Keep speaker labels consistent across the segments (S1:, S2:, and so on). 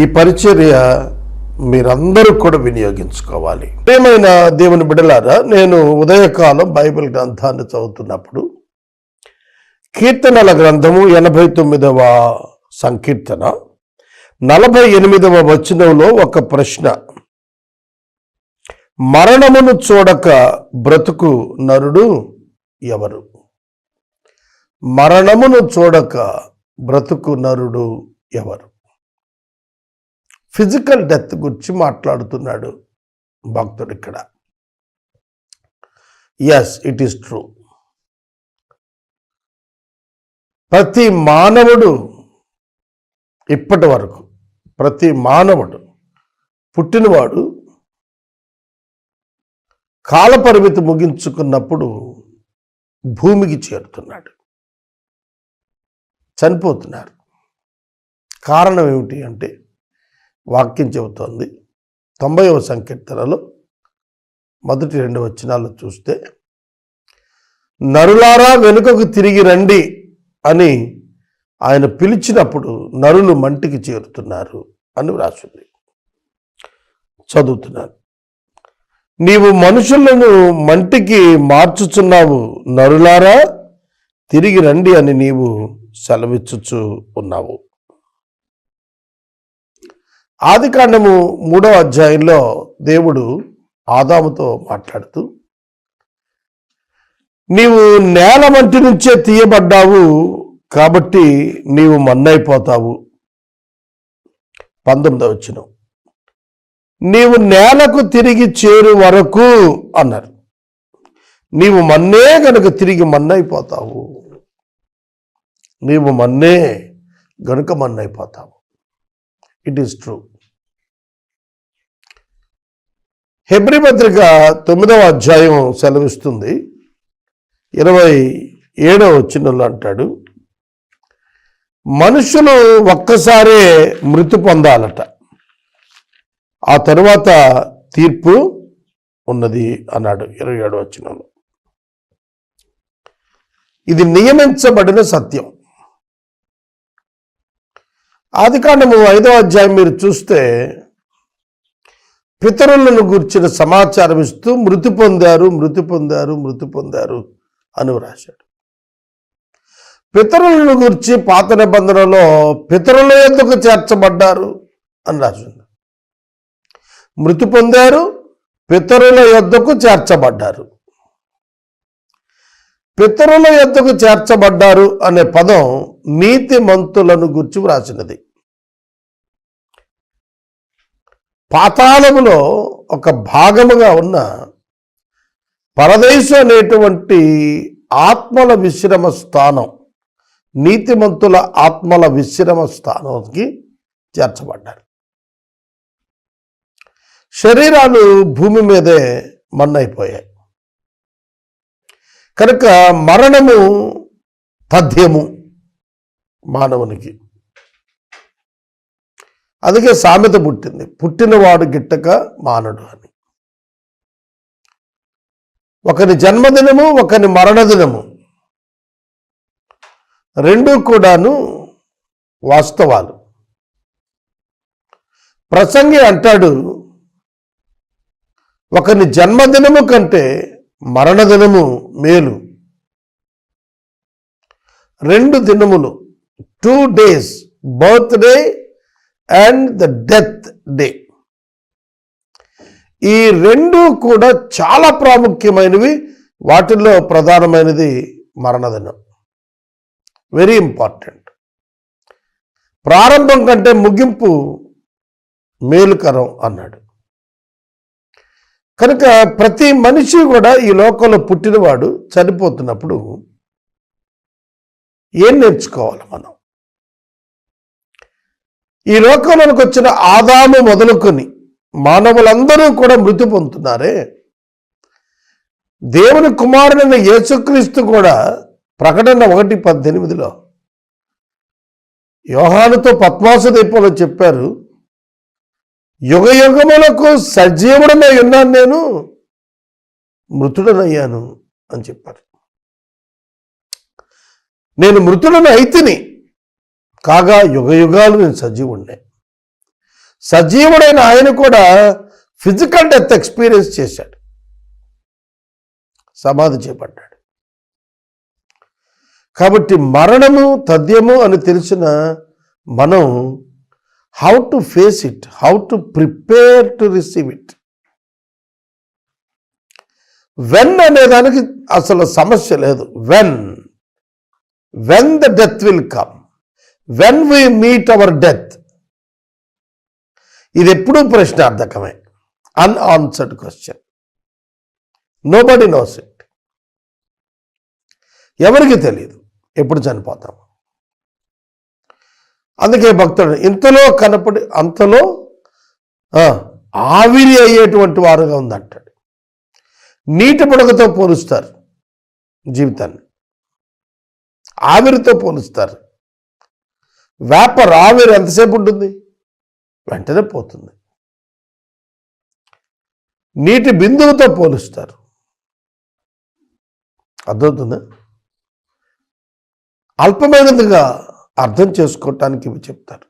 S1: ఈ పరిచర్య మీరందరూ కూడా వినియోగించుకోవాలి. ప్రేమైన దేవుని బిడలారా నేను ఉదయకాలం బైబిల్ గ్రంథాన్ని చదువుతున్నప్పుడు కీర్తనల గ్రంథము ఎనభై తొమ్మిదవ సంకీర్తన నలభై ఎనిమిదవ వచనంలో ఒక ప్రశ్న. మరణమును చూడక బ్రతుకు నరుడు ఎవరు? మరణమును చూడక బ్రతుకు నరుడు ఎవరు? ఫిజికల్ డెత్ గురించి మాట్లాడుతున్నాడు భక్తుడు ఇక్కడ. ఎస్ ఇట్ ఈస్ ట్రూ ప్రతి మానవుడు ఇప్పటి వరకు ప్రతి మానవుడు పుట్టినవాడు కాలపరిమితి ముగించుకున్నప్పుడు భూమికి చేరుతున్నాడు. చనిపోతున్నారు. కారణం ఏమిటి అంటే వాక్యం చెబుతోంది. తొంభైవ సంకీర్తనలో మొదటి రెండు వచనాలు చూస్తే నరులారా వెనుకకు తిరిగి రండి అని ఆయన పిలిచినప్పుడు నరులు మంటికి చేరుతున్నారు అని వ్రాసింది. చదువుతున్నాను. నీవు మనుషులను మంటికి మార్చుచున్నావు నరులారా తిరిగి రండి అని నీవు సెలవిచ్చుచు ఉన్నావు. ఆదికాండము మూడవ అధ్యాయంలో దేవుడు ఆదాముతో మాట్లాడుతూ నీవు నేల మంటి నుంచే తీయబడ్డావు కాబట్టి నీవు మన్నైపోతావు. పంతొమ్మిదవ వచ్చిన నీవు నేలకు తిరిగి చేరు వరకు అన్నారు. నీవు మన్నే గనుక తిరిగి మన్నైపోతావు. నీవు మన్నే గనుక మన్నైపోతావు. ఇట్ ఈస్ ట్రూ హెబ్రి పత్రిక తొమ్మిదవ అధ్యాయం సెలవిస్తుంది. ఇరవై ఏడవ వచ్చినలో అంటాడు మనుషులు ఒక్కసారే మృతి పొందాలట. ఆ తరువాత తీర్పు ఉన్నది అన్నాడు ఇరవై ఏడవ వచ్చినలో ఇది నియమించబడిన సత్యం. ఆది కాండము ఐదవ అధ్యాయం మీరు చూస్తే పితరులను గుర్చిన సమాచారం ఇస్తూ మృతి పొందారు మృతి పొందారు మృతి పొందారు అని వ్రాశాడు. పితరులను గురించి పాత నిబంధనలో పితరుల ఎందుకు చేర్చబడ్డారు అని రాసింది. మృతి పొందారు పితరుల యొద్దకు చేర్చబడ్డారు? పితరుల యొద్దకు చేర్చబడ్డారు అనే పదం నీతి మంతులను గుర్చి వ్రాసినది. పాతాళములో ఒక భాగముగా ఉన్న పరదేశం అనేటువంటి ఆత్మల విశ్రమ స్థానం నీతిమంతుల ఆత్మల విశ్రమ స్థానానికి చేర్చబడ్డారు శరీరాలు భూమి మీదే మన్నైపోయాయి. కనుక మరణము తథ్యము మానవునికి. అందుకే సామెత పుట్టింది. పుట్టినవాడు గిట్టక మానడు అని. ఒకని జన్మదినము ఒకని మరణదినము. రెండూ కూడాను వాస్తవాలు. ప్రసంగి అంటాడు ఒకని జన్మదినము కంటే మరణదినము మేలు. రెండు దినములు two days birthday and the death day. ఈ రెండు కూడా చాలా ప్రాముఖ్యమైనవి వాటిల్లో ప్రధానమైనది మరణదినం. Very important. ప్రారంభం కంటే ముగింపు మేలుకరం అన్నాడు. కనుక ప్రతి మనిషి కూడా ఈ లోకంలో పుట్టినవాడు చనిపోతున్నప్పుడు ఏం నేర్చుకోవాలి మనం? ఈ లోకంలోకి వచ్చిన ఆదాము మొదలుకొని మానవులందరూ కూడా మృతి పొందుతున్నారే. దేవుని కుమారుడైన యేసుక్రీస్తు కూడా ప్రకటన ఒకటి పద్దెనిమిదిలో యోహానుతో పద్మాసు దీపంలో చెప్పారు యుగ యుగములకు సజీవుడనై ఉన్నాను నేను మృతుడనయ్యాను అని చెప్పారు. నేను మృతుడను అయితిని కాగా యుగ యుగాలు నేను సజీవుడినే సజీవుడైన ఆయన కూడా ఫిజికల్ డెత్ ఎక్స్పీరియన్స్ చేశాడు. సమాధి చేపడ్డాడు కాబట్టి మరణము తథ్యము అని తెలిసిన మనం how to face it how to prepare to receive it when అనే దానికి అసలు సమస్య లేదు. When when the death will come when we meet our death ఇది ఎప్పుడూ ప్రశ్నార్థకమే. Unanswered question nobody knows it ఎవరికి తెలియదు ఎప్పుడు చనిపోతాం అందుకే భక్తుడు ఇంతలో కనపడి అంతలో ఆవిరి అయ్యేటువంటి వారుగా ఉందంటాడు. నీటి బుడగతో పోలుస్తారు జీవితాన్ని. ఆవిరితో పోలుస్తారు. వేపర్ ఆవిరి ఎంతసేపు ఉంటుంది? వెంటనే పోతుంది. నీటి బిందువుతో పోలుస్తారు. అర్థమవుతుందా? అల్పమైనదిగా అర్థం చేసుకోవటానికి ఇవి చెప్తారు.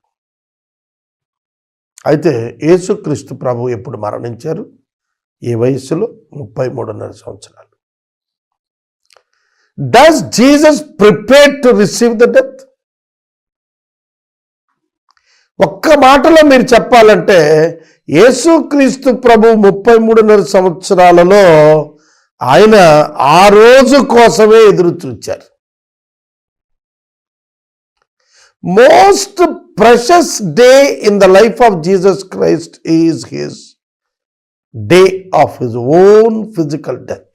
S1: అయితే యేసుక్రీస్తు ప్రభు ఎప్పుడు మరణించారు? ఈ వయస్సులో ముప్పై మూడున్నర సంవత్సరాలు. Does Jesus prepare to receive the death ఒక్క మాటలో మీరు చెప్పాలంటే యేసుక్రీస్తు ప్రభు ముప్పై మూడున్నర సంవత్సరాలలో ఆయన ఆ రోజు కోసమే ఎదురు చూచారు. Most precious day in the life of Jesus Christ is his day of his own physical death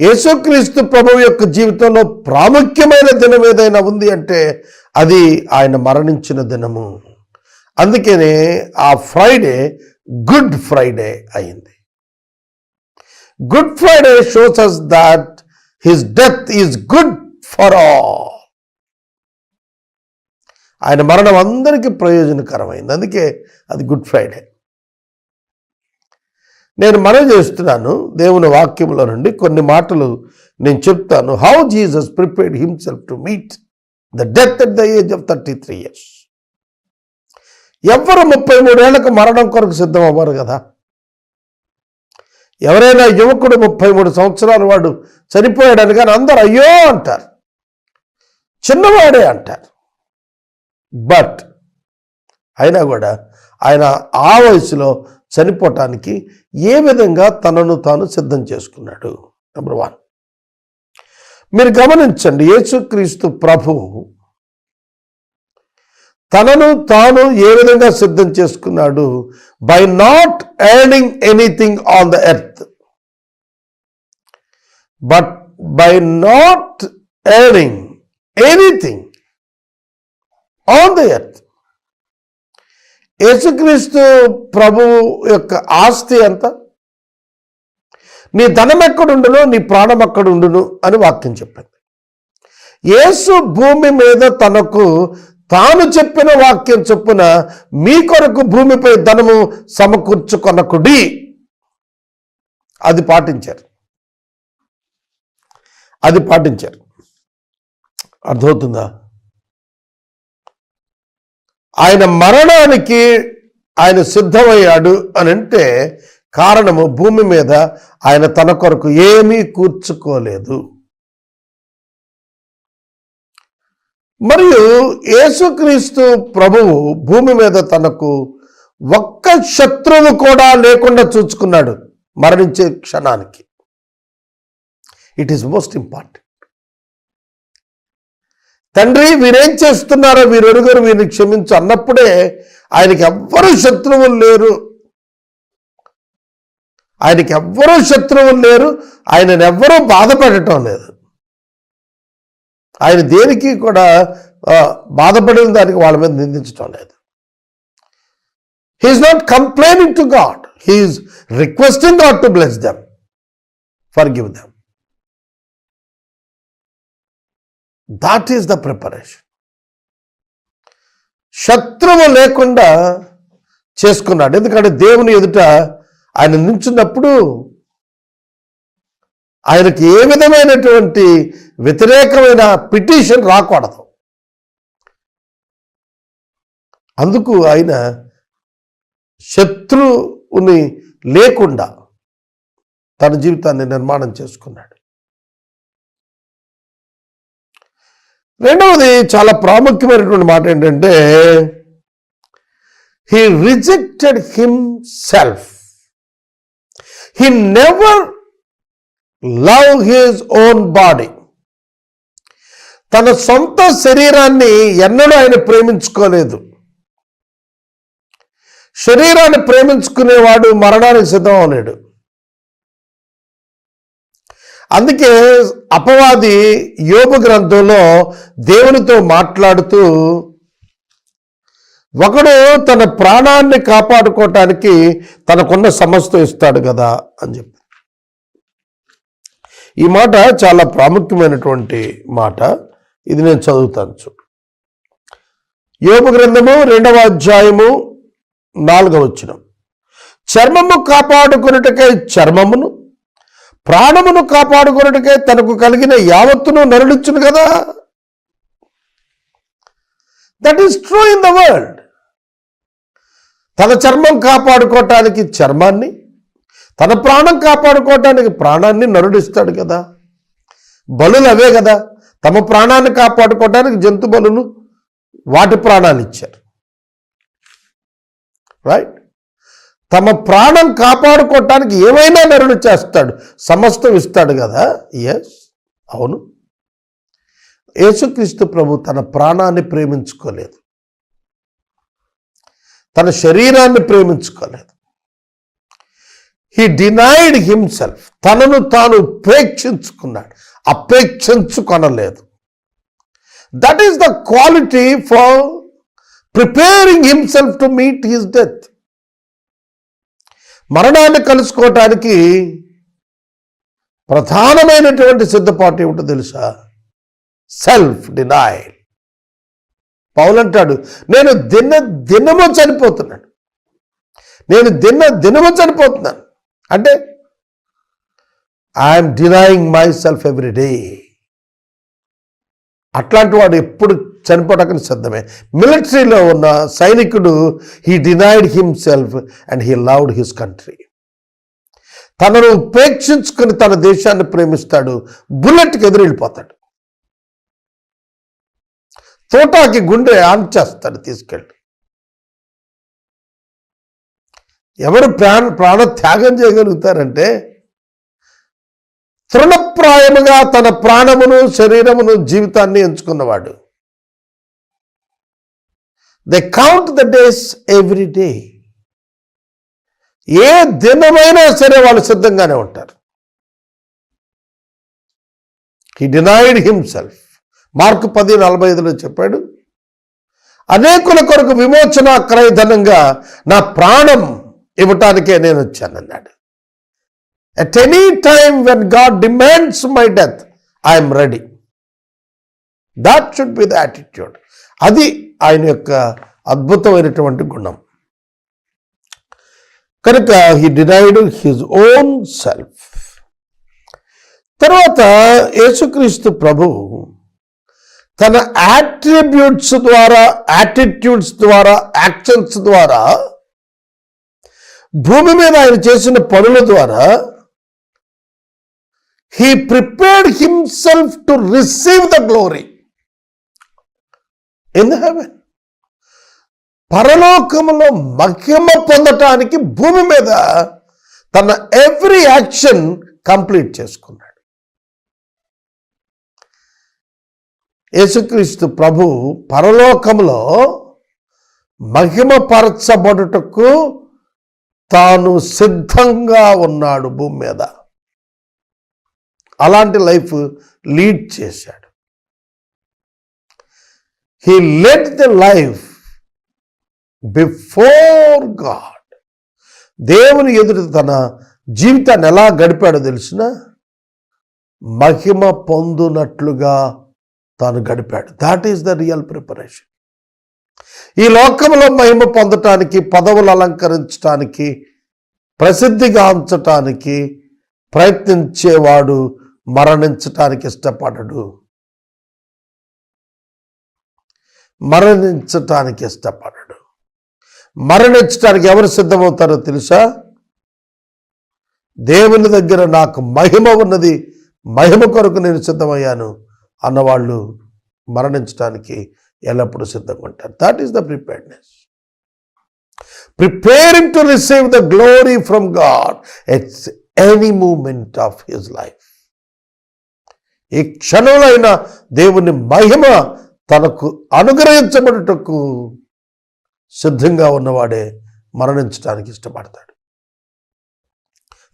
S1: యేసుక్రీస్తు ప్రభు యొక్క జీవితంలో ప్రాముఖ్యమైన దినం ఏదైనా ఉంది అంటే అది ఆయన మరణించిన దినము. అందుకనే ఆ ఫ్రైడే గుడ్ ఫ్రైడే అయింది. Good Friday shows us that his death is good for all ఆయన మరణం అందరికీ ప్రయోజనకరమైంది. అందుకే అది గుడ్ ఫ్రైడే. నేను మనం చేస్తున్నాను దేవుని వాక్యంలో నుండి కొన్ని మాటలు నేను చెప్తాను. How Jesus prepared himself to meet the death at the age of thirty three years ఎవరు ముప్పై మూడేళ్ళకు మరణం కొరకు సిద్ధం అవ్వరు కదా? ఎవరైనా యువకుడు ముప్పై మూడు సంవత్సరాలు వాడు చనిపోయాడని కానీ అందరు అయ్యో అంటారు. చిన్నవాడే అంటారు. బట్ అయినా కూడా ఆయన ఆ వయసులో చనిపోవటానికి ఏ విధంగా తనను తాను సిద్ధం చేసుకున్నాడు? నెంబర్ వన్ మీరు గమనించండి యేసుక్రీస్తు ప్రభువు తనను తాను ఏ విధంగా సిద్ధం చేసుకున్నాడు? By not earning anything on the earth but by not earning anything on the earth యేసుక్రీస్తు ప్రభు యొక్క ఆస్తి ఎంత? నీ ధనం ఎక్కడుండును నీ ప్రాణం ఎక్కడుండును అని వాక్యం చెప్పింది. యేసు భూమి మీద తనకు తాను చెప్పిన వాక్యం చొప్పున మీ కొరకు భూమిపై ధనము సమకూర్చుకొనకుడి. అది పాటించారు. అది పాటించారు. అర్థమవుతుందా? ఆయన మరణానికి ఆయన సిద్ధమయ్యాడు అని అంటే కారణము భూమి మీద ఆయన తన కొరకు ఏమీ కూర్చుకోలేదు. మరియు యేసుక్రీస్తు ప్రభువు భూమి మీద తనకు ఒక్క శత్రువు కూడా లేకుండా చూచుకున్నాడు మరణించే క్షణానికి. ఇట్ ఈస్ మోస్ట్ ఇంపార్టెంట్ తండ్రి వీరేం చేస్తున్నారో వీరెరుగురు వీరిని క్షమించు అన్నప్పుడే ఆయనకి ఎవ్వరూ శత్రువులు లేరు. ఆయనకి ఎవ్వరూ శత్రువులు లేరు. ఆయనను ఎవ్వరూ బాధపడటం లేదు. ఆయన దేనికి కూడా బాధపడిన దానికి వాళ్ళ మీద నిందించడం లేదు. He is not complaining to God he is requesting God to bless them for give them that is the preparation శత్రువు లేకుండా చేసుకున్నాడు. ఎందుకంటే దేవుని ఎదుట ఆయన నించున్నప్పుడు ఆయనకి ఏ విధమైనటువంటి వ్యతిరేకమైన పిటిషన్ రాకూడదు. అందుకు ఆయన శత్రువుని లేకుండా తన జీవితాన్ని నిర్మాణం చేసుకున్నాడు. రెండవది చాలా ప్రాముఖ్యమైనటువంటి మాట ఏంటంటే he rejected himself he never love his own body తన సొంత శరీరాన్ని ఎన్నడూ ఆయన ప్రేమించుకోలేదు. శరీరాన్ని ప్రేమించుకునేవాడు మరణానికి సిద్ధం అవలేడు. అందుకే అపవాది యోగ గ్రంథంలో దేవునితో మాట్లాడుతూ ఒకడు తన ప్రాణాన్ని కాపాడుకోవటానికి తనకున్న సమస్త ఇస్తాడు కదా అని చెప్పి. ఈ మాట చాలా ప్రాముఖ్యమైనటువంటి మాట. ఇది నేను చదువుతాను చూడు. యోగ గ్రంథము రెండవ అధ్యాయము నాలుగవ వచ్చిన చర్మము కాపాడుకున్నటకై చర్మమును ప్రాణమును కాపాడుకున్నటకై తనకు కలిగిన యావత్తును నరుడిచ్చును కదా. That is true in the world తన చర్మం కాపాడుకోవటానికి చర్మాన్ని తన ప్రాణం కాపాడుకోవటానికి ప్రాణాన్ని నరుడిస్తాడు కదా. బలులు అవే కదా. తమ ప్రాణాన్ని కాపాడుకోవటానికి జంతు బలులు వాటి ప్రాణాలు ఇచ్చారు. రైట్ తమ ప్రాణం కాపాడుకోవటానికి ఏమైనా నరుడు చేస్తాడు? సమస్తం ఇస్తాడు కదా? ఎస్ అవును. యేసుక్రీస్తు ప్రభు తన ప్రాణాన్ని ప్రేమించుకోలేదు. తన శరీరాన్ని ప్రేమించుకోలేదు. హీ డినైడ్ హిమ్సెల్ఫ్ తనను తాను ఉపేక్షించుకున్నాడు. అపేక్షించుకొనలేదు. That is the quality for preparing himself to meet his death మరణాన్ని కలుసుకోవటానికి ప్రధానమైనటువంటి సిద్ధపాటు ఏమిటో తెలుసా? సెల్ఫ్ డినైల్ పౌలంటాడు నేను దిన దినము చనిపోతున్నాను. నేను దిన దినము చనిపోతున్నాను. అంటే I'm denying myself every day అట్లాంటి వాడు ఎప్పుడు చనిపోవడానికి సిద్ధమే. మిలిటరీలో ఉన్న సైనికుడు he denied himself and he loved his country తనను ఉపేక్షించుకుని తన దేశాన్ని ప్రేమిస్తాడు. బుల్లెట్కి ఎదురు వెళ్ళిపోతాడు తోటాకి గుండె ఆన్ చేస్తాడు తీసుకెళ్ళి. ఎవరు ప్రాణ ప్రాణ త్యాగం చేయగలుగుతారంటే తృణప్రాయముగా తన ప్రాణమును శరీరమును జీవితాన్ని ఎంచుకున్నవాడు. They count the days every day ఏ దినమైనా సరే వాళ్ళు సిద్ధంగానే ఉంటారు. హీ డినైడ్ హిమ్సెల్ఫ్ మార్క్ పది నలభై ఐదులో చెప్పాడు అనేకుల కొరకు విమోచన క్రయధనంగా నా ప్రాణం ఇవ్వటానికే నేను వచ్చానన్నాడు. At any time when God demands my death I'm ready that should be the attitude అది ఆయన యొక్క అద్భుతమైనటువంటి గుణం. కనుక he denied his own self తర్వాత యేసుక్రీస్తు ప్రభు తన యాట్రిబ్యూట్స్ ద్వారా యాటిట్యూడ్స్ ద్వారా యాక్షన్స్ ద్వారా భూమి మీద ఆయన చేసిన పనుల ద్వారా he prepared himself to receive the glory in heaven. పరలోకములో మహిమ పొందటానికి భూమి మీద తన ఎవ్రీ యాక్షన్ కంప్లీట్ చేసుకున్నాడు. యేసుక్రీస్తు ప్రభు పరలోకంలో మహిమపరచబడుటకు తాను సిద్ధంగా ఉన్నాడు భూమి మీద. అలాంటి లైఫ్ లీడ్ చేశాడు. He let the life before God దేవుని ఎదుట తన జీవితాన్ని ఎలా గడిపాడో తెలిసిన? మహిమ పొందునట్లుగా తాను గడిపాడు. That is the real preparation ఈ లోకంలో మహిమ పొందటానికి పదవులు అలంకరించటానికి ప్రసిద్ధిగాంచటానికి ప్రయత్నించేవాడు మరణించటానికి ఇష్టపడడు. మరణించటానికి ఇష్టపడడు. మరణించటానికి ఎవరు సిద్ధమవుతారో తెలుసా? దేవుని దగ్గర నాకు మహిమ ఉన్నది మహిమ కొరకు నేను సిద్ధమయ్యాను అన్నవాళ్ళు మరణించడానికి ఎల్లప్పుడూ సిద్ధంగా ఉంటారు that is the preparedness preparing to receive the glory from God at any moment of his life ఈ క్షణంలో దేవుని మహిమ తనకు అనుగ్రహించబడుటకు సిద్ధంగా ఉన్నవాడే మరణించడానికి ఇష్టపడతాడు.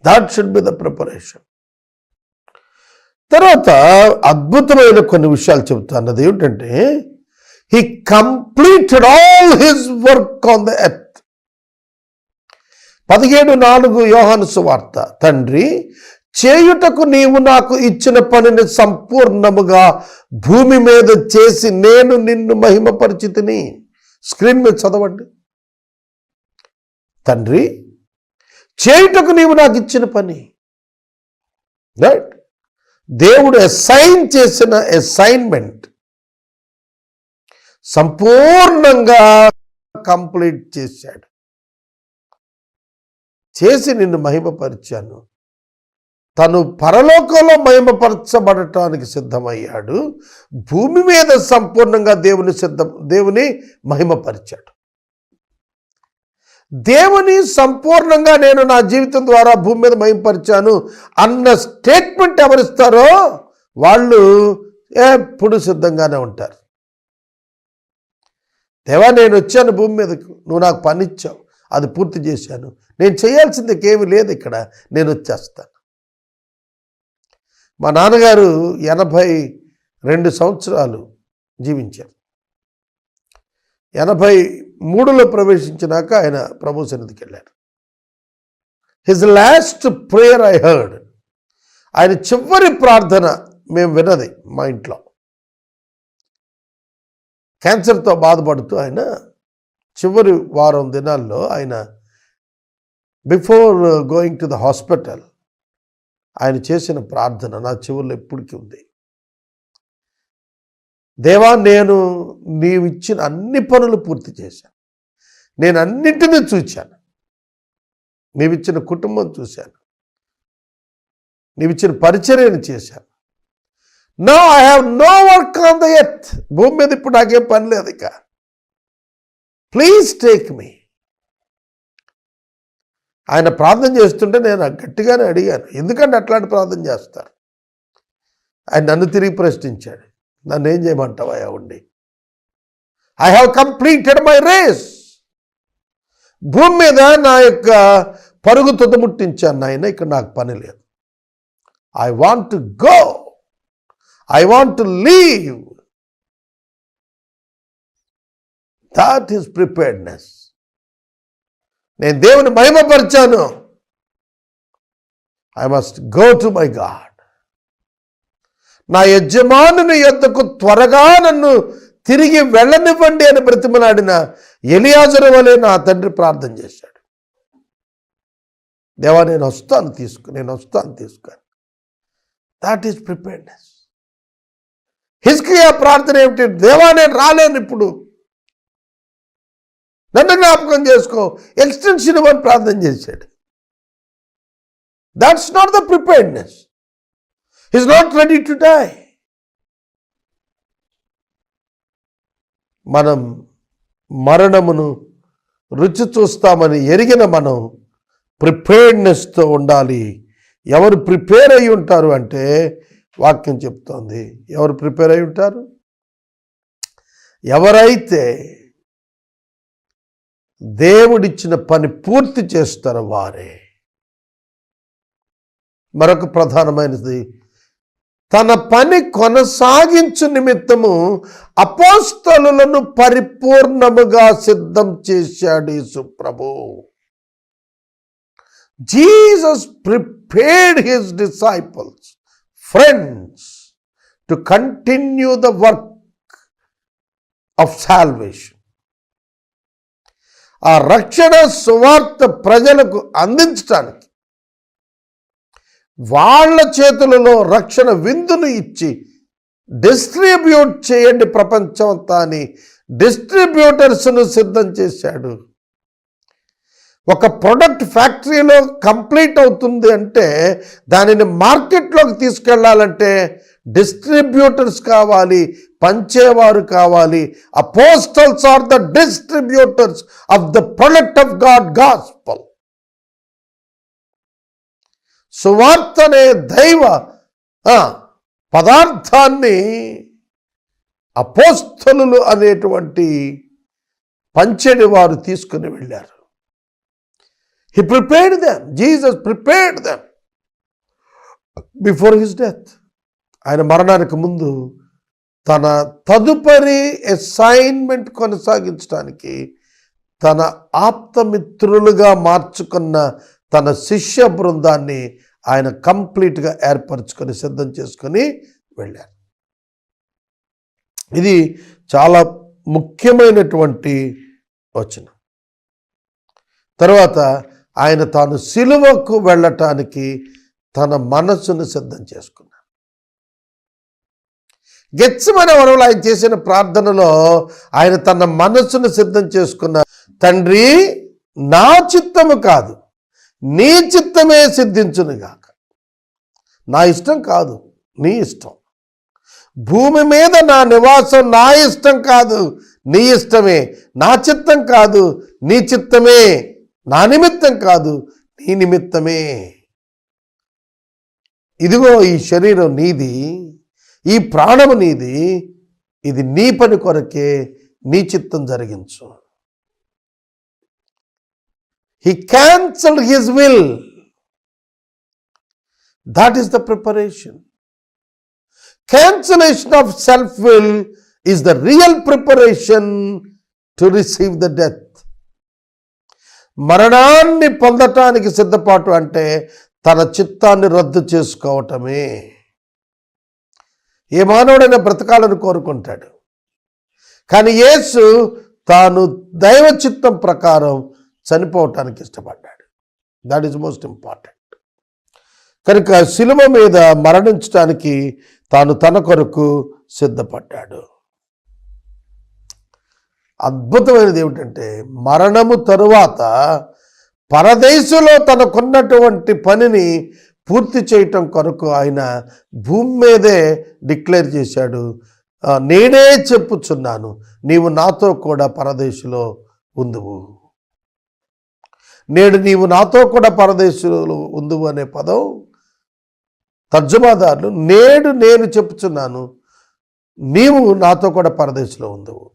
S1: That should be the preparation తర్వాత అద్భుతమైన కొన్ని విషయాలు చెబుతాను. అది ఏమిటంటే he completed all his work on the earth పదిహేడు నాలుగు యోహాను సువార్త. తండ్రి చేయుటకు నీవు నాకు ఇచ్చిన పనిని సంపూర్ణముగా భూమి మీద చేసి నేను నిన్ను మహిమపరిచితిని. స్క్రీన్ మీద చదవండి. తండ్రి చేయుటకు నీవు నాకు ఇచ్చిన పని. రైట్? దేవుడు అసైన్ చేసిన అసైన్మెంట్ సంపూర్ణంగా కంప్లీట్ చేశాడు. చేసి నిన్ను మహిమపరిచాను. తను పరలోకంలో మహిమపరచబడటానికి సిద్ధమయ్యాడు. భూమి మీద సంపూర్ణంగా దేవుని సిద్ధం దేవుని మహిమపరిచాడు. దేవుని సంపూర్ణంగా నేను నా జీవితం ద్వారా భూమి మీద మహిమపరిచాను అన్న స్టేట్మెంట్ ఎవరిస్తారో వాళ్ళు ఎప్పుడు సిద్ధంగానే ఉంటారు. దేవా నేను వచ్చాను భూమి మీదకు. నువ్వు నాకు పనిచ్చావు. అది పూర్తి చేశాను. నేను చేయాల్సింది ఏమీ లేదు ఇక్కడ. నేను వచ్చేస్తాను. మా నాన్నగారు ఎనభై రెండు సంవత్సరాలు జీవించారు. ఎనభై మూడులో ప్రవేశించినాక ఆయన ప్రభు సన్నిధికి వెళ్ళారు. His last prayer I heard ఆయన చివరి ప్రార్థన మేము విన్నది మా ఇంట్లో. క్యాన్సర్తో బాధపడుతూ ఆయన చివరి వారం దినాల్లో ఆయన before going to the hospital ఆయన చేసిన ప్రార్థన నా చెవుల్లో ఎప్పటికీ ఉంది. దేవా నేను నీవిచ్చిన అన్ని పనులు పూర్తి చేశాను. నేను అన్నింటినీ చూశాను. నీవిచ్చిన కుటుంబం చూశాను. నీవిచ్చిన పరిచర్యను చేశాను. No I have no work on the earth భూమి మీద ఇప్పుడు నాకేం పని లేదు ఇక. ప్లీజ్ టేక్ మీ ఆయన ప్రార్థన చేస్తుంటే నేను గట్టిగానే అడిగాను ఎందుకంటే అట్లాంటి ప్రార్థన చేస్తారు? ఆయన నన్ను తిరిగి ప్రశ్నించాడు నన్ను ఏం చేయమంటావా ఉండి? I have completed my race భూమి మీద నా యొక్క పరుగు తుదముట్టించాను నాయన ఇక్కడ నాకు పని లేదు. I want to go I want to leave that is preparedness నేను దేవుని మహిమపరిచాను. I must go to my God నా యజమానుని యొద్దకు త్వరగా నన్ను తిరిగి వెళ్ళనివ్వండి అని బ్రతిమలాడిన ఎలియాజరు వలె నా తండ్రి ప్రార్థన చేశాడు. దేవా నేను వస్తాను తీసుకు నేను వస్తాను తీసుకుని. దాట్ ఈస్ ప్రిపేర్డ్నెస్ హిస్కియా ప్రార్థన ఏమిటి? దేవా నేను రాలేను ఇప్పుడు. నన్ను జ్ఞాపకం చేసుకో. ఎక్స్టెన్షన్ ఇవ్వని ప్రార్థన చేశాడు. That's not the preparedness is not ready to die మనం మరణమును రుచి చూస్తామని ఎరిగిన మనం ప్రిపేర్డ్నెస్తో ఉండాలి. ఎవరు ప్రిపేర్ అయి ఉంటారు అంటే వాక్యం చెప్తోంది. ఎవరు ప్రిపేర్ అయి ఉంటారు? ఎవరైతే దేవుడిచ్చిన పని పూర్తి చేస్తారు వారే. మరొక ప్రధానమైనది తన పని కొనసాగించు నిమిత్తము అపోస్తలులను పరిపూర్ణముగా సిద్ధం చేశాడు సుప్రభు Jesus prepared his disciples friends to continue the work of salvation. ఆ రక్షణ సువార్త ప్రజలకు అందించటానికి వాళ్ళ చేతులలో రక్షణ విందును ఇచ్చి డిస్ట్రిబ్యూట్ చేయండి ప్రపంచం అంతా అని డిస్ట్రిబ్యూటర్స్ను సిద్ధం చేశాడు. ఒక ప్రొడక్ట్ ఫ్యాక్టరీలో కంప్లీట్ అవుతుంది అంటే దానిని మార్కెట్లోకి తీసుకెళ్ళాలంటే డిస్ట్రిబ్యూటర్స్ కావాలి పంచేవారు కావాలి. Apostles are the distributors of the product of God gospel సువార్తనే దైవ పదార్థాన్ని అపోస్తలు అనేటువంటి పంచెడి వారు తీసుకుని వెళ్ళారు. He prepared them Jesus prepared them before his death ఆయన మరణానికి ముందు తన తదుపరి అసైన్మెంట్ కొనసాగించడానికి తన ఆప్తమిత్రులుగా మార్చుకున్న తన శిష్య బృందాన్ని ఆయన కంప్లీట్గా ఏర్పరచుకొని సిద్ధం చేసుకొని వెళ్ళారు. ఇది చాలా ముఖ్యమైనటువంటి వచనం. తర్వాత ఆయన తాను సిలువకు వెళ్ళటానికి తన మనస్సును సిద్ధం చేసుకున్నాడు. గెచ్చమనే వరంలో ఆయన చేసిన ప్రార్థనలో ఆయన తన మనస్సును సిద్ధం చేసుకున్న తండ్రి నా చిత్తము కాదు నీ చిత్తమే సిద్ధించునుగాక. నా ఇష్టం కాదు నీ ఇష్టం. భూమి మీద నా నివాసం నా ఇష్టం కాదు నీ ఇష్టమే. నా చిత్తం కాదు నీ చిత్తమే. నా నిమిత్తం కాదు నీ నిమిత్తమే. ఇదిగో ఈ శరీరం నీది. ఈ ప్రాణము నీది ఇది నీ పని కొరకే నీ చిత్తం జరిగించు. He cancelled his will that is the preparation cancellation of self will is the real preparation to receive the death మరణాన్ని పొందటానికి సిద్ధపాటు అంటే తన చిత్తాన్ని రద్దు చేసుకోవటమే. ఏ మానవుడైనా బ్రతకాలని కోరుకుంటాడు. కానీ యేసు తాను దైవ చిత్తం ప్రకారం చనిపోవటానికి ఇష్టపడ్డాడు. దాట్ ఈజ్ మోస్ట్ ఇంపార్టెంట్ కనుక శిలువ మీద మరణించడానికి తాను తన కొరకు సిద్ధపడ్డాడు. అద్భుతమైనది ఏమిటంటే మరణము తరువాత పరదేశంలో తనకున్నటువంటి పనిని పూర్తి చేయటం కొరకు ఆయన భూమి మీదే డిక్లేర్ చేశాడు. నేనే చెప్పుచున్నాను నీవు నాతో కూడా పరదేశంలో ఉందువు. నేడు నీవు నాతో కూడా పరదేశంలో ఉందువు అనే పదం తర్జుమాదారులు నేడు నేను చెప్పుచున్నాను నీవు నాతో కూడా పరదేశంలో ఉందువు.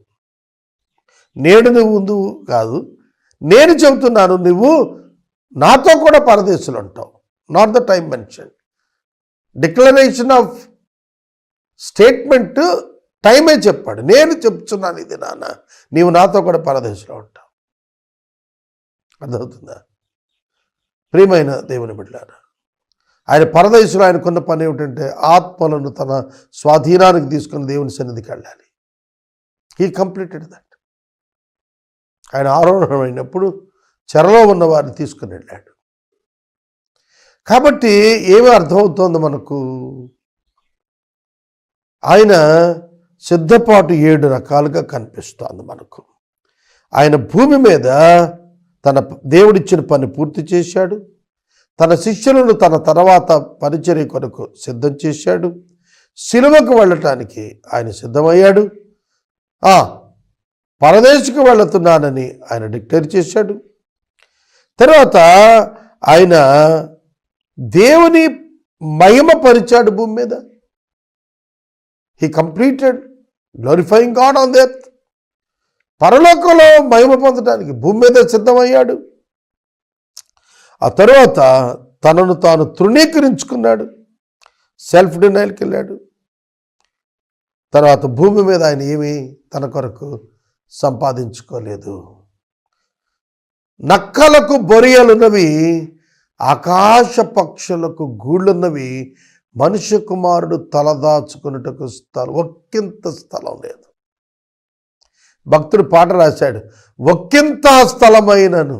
S1: నేడు నువ్వు ఉందువు కాదు నేను చెబుతున్నాను నువ్వు నాతో కూడా పరదేశులు ఉంటావు. Not the time mention declaration of statement టైమే చెప్పాడు. నేను చెప్తున్నాను ఇది నాన్న. నీవు నాతో కూడా పరదేశంలో ఉంటావు. అర్థమవుతుందా? ప్రియమైన దేవుని బిడ్డారా ఆయన పరదేశంలో ఆయనకున్న పని ఏమిటంటే ఆత్మలను తన స్వాధీనానికి తీసుకుని దేవుని సన్నిధికి వెళ్ళాలి. హీ కంప్లీటెడ్ దట్ ఆయన ఆరోహణమైనప్పుడు చెరలో ఉన్న వారిని తీసుకుని వెళ్ళాడు. కాబట్టి ఏమి అర్థమవుతోంది మనకు? ఆయన సిద్ధపాటు ఏడు రకాలుగా కనిపిస్తోంది మనకు. ఆయన భూమి మీద తన దేవుడిచ్చిన పని పూర్తి చేశాడు. తన శిష్యులను తన తర్వాత పరిచర్య కొరకు సిద్ధం చేశాడు. సిలువకు వెళ్ళటానికి ఆయన సిద్ధమయ్యాడు. ఆ పరదేశకు వెళుతున్నానని ఆయన డిక్లేర్ చేశాడు. తర్వాత ఆయన దేవుని మహిమపరిచాడు భూమి మీద. He completed glorifying God on death పరలోకంలో మహిమ పొందడానికి భూమి మీద సిద్ధమయ్యాడు. ఆ తర్వాత తనను తాను తృణీకరించుకున్నాడు. సెల్ఫ్ డినైల్కి వెళ్ళాడు. తర్వాత భూమి మీద ఆయన ఏమీ తన కొరకు సంపాదించుకోలేదు. నక్కలకు బొరియలున్నవి ఆకాశ పక్షులకు గూళ్ళున్నవి మనుష్య కుమారుడు తలదాచుకున్నటకు స్థలం ఒక్కింత స్థలం లేదు. భక్తుడు పాట రాశాడు ఒక్కింత స్థలమైనను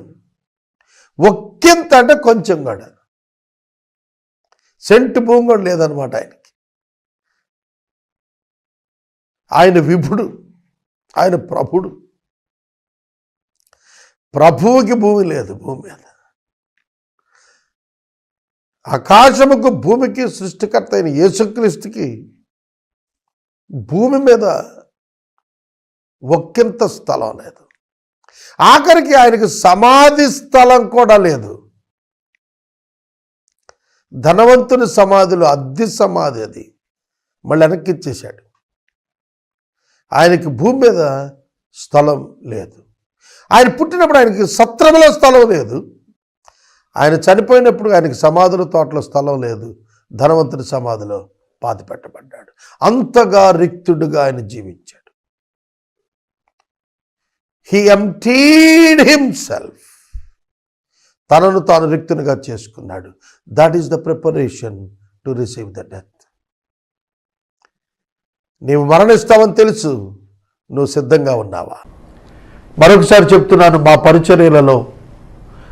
S1: ఒక్కింత అంటే కొంచెం కూడా. సెంటు భూమి కూడా లేదనమాట ఆయనకి. ఆయన విభుడు ఆయన ప్రభుడు. ప్రభువుకి భూమి లేదు భూమి మీద. ఆకాశముకు భూమికి సృష్టికర్త అయిన యేసుక్రీస్తుకి భూమి మీద ఒక్కింత స్థలం లేదు. ఆఖరికి ఆయనకి సమాధి స్థలం కూడా లేదు. ధనవంతుని సమాధిలో అద్దె సమాధి అది. మళ్ళీ వెనక్కి ఇచ్చేశాడు. ఆయనకి భూమి మీద స్థలం లేదు. ఆయన పుట్టినప్పుడు ఆయనకి సత్రంలో స్థలం లేదు. ఆయన చనిపోయినప్పుడు ఆయనకి సమాధుల తోటలో స్థలం లేదు. ధనవంతుని సమాధిలో పాతి పెట్టబడ్డాడు అంతగా రిక్తుడుగా ఆయన జీవించాడు. హీ ఎంటీడ్ హిమ్సెల్ఫ్ తనను తాను రిక్తునిగా చేసుకున్నాడు. That is the preparation to receive the death నీవు మరణిస్తావని తెలుసు. నువ్వు సిద్ధంగా ఉన్నావా? మరొకసారి చెప్తున్నాను మా పరిచర్యలలో